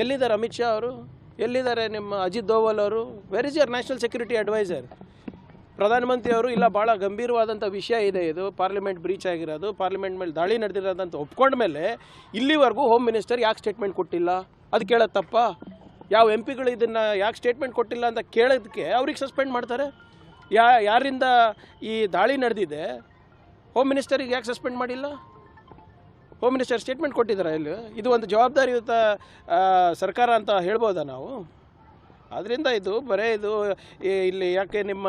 ಎಲ್ಲಿದ್ದಾರೆ ಅಮಿತ್ ಶಾ ಅವರು? ಎಲ್ಲಿದ್ದಾರೆ ನಿಮ್ಮ ಅಜಿತ್ ದೋವಲ್ ಅವರು? Where is your national security adviser ಪ್ರಧಾನಮಂತ್ರಿ ಅವರು, ಇಲ್ಲ ಭಾಳ ಗಂಭೀರವಾದಂಥ ವಿಷಯ ಇದೆ ಇದು. ಪಾರ್ಲಿಮೆಂಟ್ ಬ್ರೀಚ್ ಆಗಿರೋದು. ಪಾರ್ಲಿಮೆಂಟ್ ಮೇಲೆ ದಾಳಿ ನಡೆದಿರೋದಂತ ಒಪ್ಕೊಂಡ ಮೇಲೆ ಇಲ್ಲಿವರೆಗೂ ಹೋಮ್ ಮಿನಿಸ್ಟರ್ ಯಾಕೆ ಸ್ಟೇಟ್ಮೆಂಟ್ ಕೊಟ್ಟಿಲ್ಲ? ಅದು ಕೇಳೋದು ತಪ್ಪ? ಯಾವ ಎಂ ಪಿಗಳು ಇದನ್ನು ಯಾಕೆ ಸ್ಟೇಟ್ಮೆಂಟ್ ಕೊಟ್ಟಿಲ್ಲ ಅಂತ ಕೇಳೋದಕ್ಕೆ ಅವ್ರಿಗೆ ಸಸ್ಪೆಂಡ್ ಮಾಡ್ತಾರೆ? ಯಾ, ಯಾರಿಂದ ಈ ದಾಳಿ ನಡೆದಿದೆ? ಹೋಮ್ ಮಿನಿಸ್ಟರಿಗೆ ಯಾಕೆ ಸಸ್ಪೆಂಡ್ ಮಾಡಿಲ್ಲ? ಹೋಮ್ ಮಿನಿಸ್ಟರ್ ಸ್ಟೇಟ್ಮೆಂಟ್ ಕೊಟ್ಟಿದ್ದಾರೆ ಇಲ್ಲಿ. ಇದು ಒಂದು ಜವಾಬ್ದಾರಿಯುತ ಸರ್ಕಾರ ಅಂತ ಹೇಳ್ಬೋದಾ ನಾವು? ಅದರಿಂದ ಇದು ಬರೇ ಇದು ಇಲ್ಲಿ ಯಾಕೆ ನಿಮ್ಮ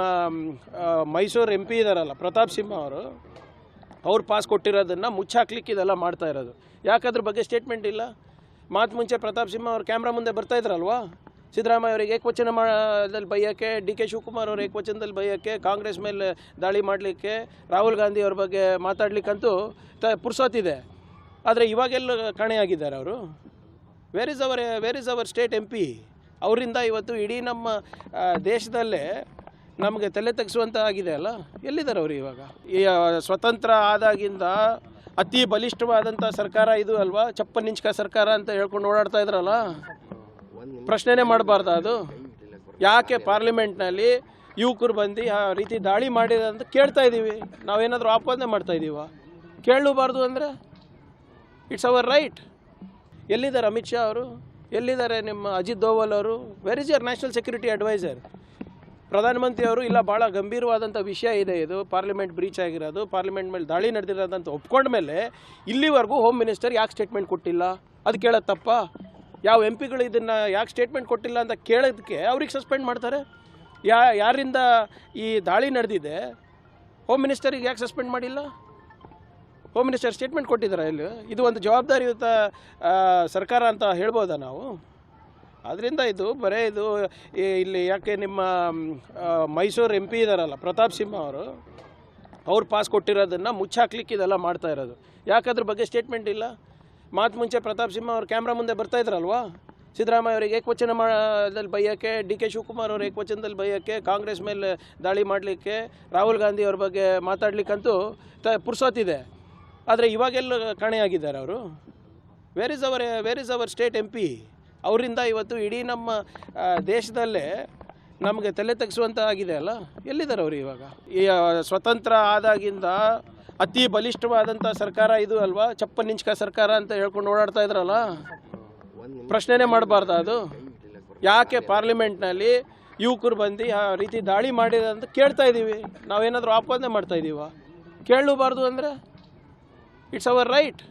ಮೈಸೂರು ಎಂ ಪಿ ಇದ್ದಾರಲ್ಲ ಪ್ರತಾಪ್ ಸಿಂಹ ಅವರು, ಅವ್ರು ಪಾಸ್ ಕೊಟ್ಟಿರೋದನ್ನು ಮುಚ್ಚಾಕ್ಲಿಕ್ಕೆ ಇದೆಲ್ಲ ಮಾಡ್ತಾ ಇರೋದು. ಯಾಕೆ ಅದ್ರ ಬಗ್ಗೆ ಸ್ಟೇಟ್ಮೆಂಟ್ ಇಲ್ಲ? ಮಾತು ಮುಂಚೆ ಪ್ರತಾಪ್ ಸಿಂಹ ಅವ್ರು ಕ್ಯಾಮ್ರಾ ಮುಂದೆ ಬರ್ತಾ ಇದ್ರಲ್ವಾ? ಸಿದ್ದರಾಮಯ್ಯ ಅವರಿಗೆ ಏಕವಚನ ಮಾಡದಲ್ಲಿ ಬೈಯೋಕ್ಕೆ, ಡಿ ಕೆ ಶಿವಕುಮಾರ್ ಅವ್ರ ಏಕವಚನದಲ್ಲಿ ಬೈಯೋಕ್ಕೆ, ಕಾಂಗ್ರೆಸ್ ಮೇಲೆ ದಾಳಿ ಮಾಡಲಿಕ್ಕೆ, ರಾಹುಲ್ ಗಾಂಧಿ ಅವ್ರ ಬಗ್ಗೆ ಮಾತಾಡ್ಲಿಕ್ಕಂತೂ ತ ಪುರ್ಸೋತಿದೆ ಆದರೆ ಇವಾಗೆಲ್ಲ ಕಾಣೆಯಾಗಿದ್ದಾರೆ ಅವರು. Where is our where is our state M P ಅವರಿಂದ ಇವತ್ತು ಇಡೀ ನಮ್ಮ ದೇಶದಲ್ಲೇ ನಮಗೆ ತಲೆ ತಗ್ಸುವಂತ ಆಗಿದೆ ಅಲ್ಲ? ಎಲ್ಲಿದ್ದಾರೆ ಅವರು ಇವಾಗ? ಈ ಸ್ವತಂತ್ರ ಆದಾಗಿಂದ ಅತಿ ಬಲಿಷ್ಠವಾದಂಥ ಸರ್ಕಾರ ಇದು ಅಲ್ವಾ? ಚಪ್ಪನಿಂಚ್ಕ ಸರ್ಕಾರ ಅಂತ ಹೇಳ್ಕೊಂಡು ಓಡಾಡ್ತಾ ಇದ್ರಲ್ಲ? ಪ್ರಶ್ನೆನೇ ಮಾಡಬಾರ್ದ ಅದು. ಯಾಕೆ ಪಾರ್ಲಿಮೆಂಟ್ನಲ್ಲಿ ಯುವಕರು ಬಂದು ಆ ರೀತಿ ದಾಳಿ ಮಾಡಿದೆ ಅಂತ ಕೇಳ್ತಾ ಇದ್ದೀವಿ ನಾವೇನಾದರೂ ಆಪಾದನೆ ಮಾಡ್ತಾ ಇದ್ದೀವ ಕೇಳಲೂಬಾರ್ದು ಅಂದರೆ? ಇಟ್ಸ್ ಅವರ್ ರೈಟ್ ಎಲ್ಲಿದ್ದಾರೆ ಅಮಿತ್ ಶಾ ಅವರು? ಎಲ್ಲಿದ್ದಾರೆ ನಿಮ್ಮ ಅಜಿತ್ ದೋವಲ್ ಅವರು? Where is your national security adviser ಪ್ರಧಾನಮಂತ್ರಿ ಅವರು, ಇಲ್ಲ ಭಾಳ ಗಂಭೀರವಾದಂಥ ವಿಷಯ ಇದೆ ಇದು. ಪಾರ್ಲಿಮೆಂಟ್ ಬ್ರೀಚ್ ಆಗಿರೋದು. ಪಾರ್ಲಿಮೆಂಟ್ ಮೇಲೆ ದಾಳಿ ನಡೆದಿರೋದಂತ ಒಪ್ಕೊಂಡ ಮೇಲೆ ಇಲ್ಲಿವರೆಗೂ ಹೋಮ್ ಮಿನಿಸ್ಟರ್ ಯಾಕೆ ಸ್ಟೇಟ್ಮೆಂಟ್ ಕೊಟ್ಟಿಲ್ಲ? ಅದು ಕೇಳತ್ತಪ್ಪ ತಪ್ಪ? ಯಾವ ಎಂ ಪಿಗಳು ಇದನ್ನು ಯಾಕೆ ಸ್ಟೇಟ್ಮೆಂಟ್ ಕೊಟ್ಟಿಲ್ಲ ಅಂತ ಕೇಳೋದಕ್ಕೆ ಅವ್ರಿಗೆ ಸಸ್ಪೆಂಡ್ ಮಾಡ್ತಾರೆ? ಯಾ, ಯಾರಿಂದ ಈ ದಾಳಿ ನಡೆದಿದೆ? ಹೋಮ್ ಮಿನಿಸ್ಟರಿಗೆ ಯಾಕೆ ಸಸ್ಪೆಂಡ್ ಮಾಡಿಲ್ಲ? ಹೋಮ್ ಮಿನಿಸ್ಟರ್ ಸ್ಟೇಟ್ಮೆಂಟ್ ಕೊಟ್ಟಿದ್ದಾರೆ ಇಲ್ಲಿ. ಇದು ಒಂದು ಜವಾಬ್ದಾರಿಯುತ ಸರ್ಕಾರ ಅಂತ ಹೇಳ್ಬೋದಾ ನಾವು? ಅದರಿಂದ ಇದು ಬರೇ ಇದು ಇಲ್ಲಿ ಯಾಕೆ ನಿಮ್ಮ ಮೈಸೂರು ಎಂ ಪಿ ಇದ್ದಾರಲ್ಲ ಪ್ರತಾಪ್ ಸಿಂಹ ಅವರು, ಅವ್ರು ಪಾಸ್ ಕೊಟ್ಟಿರೋದನ್ನು ಮುಚ್ಚಾಕ್ಲಿಕ್ಕೆ ಇದೆಲ್ಲ ಮಾಡ್ತಾ ಇರೋದು. ಯಾಕೆ ಅದ್ರ ಬಗ್ಗೆ ಸ್ಟೇಟ್ಮೆಂಟ್ ಇಲ್ಲ? ಮಾತು ಮುಂಚೆ ಪ್ರತಾಪ್ ಸಿಂಹ ಅವರು ಕ್ಯಾಮ್ರಾ ಮುಂದೆ ಬರ್ತಾ ಇದ್ರಲ್ವಾ? ಸಿದ್ದರಾಮಯ್ಯ ಅವರಿಗೆ ಏಕವಚನ ಮಾಡದಲ್ಲಿ ಬೈಯೋಕ್ಕೆ, ಡಿ ಕೆ ಶಿವಕುಮಾರ್ ಅವ್ರ ಏಕವಚನದಲ್ಲಿ ಬೈಯೋಕ್ಕೆ, ಕಾಂಗ್ರೆಸ್ ಮೇಲೆ ದಾಳಿ ಮಾಡಲಿಕ್ಕೆ, ರಾಹುಲ್ ಗಾಂಧಿ ಅವ್ರ ಬಗ್ಗೆ ಮಾತಾಡ್ಲಿಕ್ಕಂತೂ ತ ಪುರ್ಸೋತಿದೆ ಆದರೆ ಇವಾಗೆಲ್ಲ ಕಾಣೆಯಾಗಿದ್ದಾರೆ ಅವರು. Where is our where is our state M P ಅವರಿಂದ ಇವತ್ತು ಇಡೀ ನಮ್ಮ ದೇಶದಲ್ಲೇ ನಮಗೆ ತಲೆ ತಗ್ಸುವಂಥ ಆಗಿದೆ ಅಲ್ಲ? ಎಲ್ಲಿದ್ದಾರೆ ಅವರು ಇವಾಗ? ಈ ಸ್ವತಂತ್ರ ಆದಾಗಿಂದ ಅತಿ ಬಲಿಷ್ಠವಾದಂಥ ಸರ್ಕಾರ ಇದು ಅಲ್ವಾ? ಚಪ್ಪನಿಂಚ್ಕ ಸರ್ಕಾರ ಅಂತ ಹೇಳ್ಕೊಂಡು ಓಡಾಡ್ತಾ ಇದ್ರಲ್ಲ? ಪ್ರಶ್ನೆನೇ ಮಾಡಬಾರ್ದ ಅದು? ಯಾಕೆ ಪಾರ್ಲಿಮೆಂಟ್ನಲ್ಲಿ ಯುವಕರು ಬಂದು ಆ ರೀತಿ ದಾಳಿ ಮಾಡಿದೆ ಅಂತ ಕೇಳ್ತಾ ಇದ್ದೀವಿ ನಾವೇನಾದರೂ ಆಪಾದನೆ ಮಾಡ್ತಾ ಇದ್ದೀವ ಕೇಳಬಾರ್ದು ಅಂದರೆ? It's hour right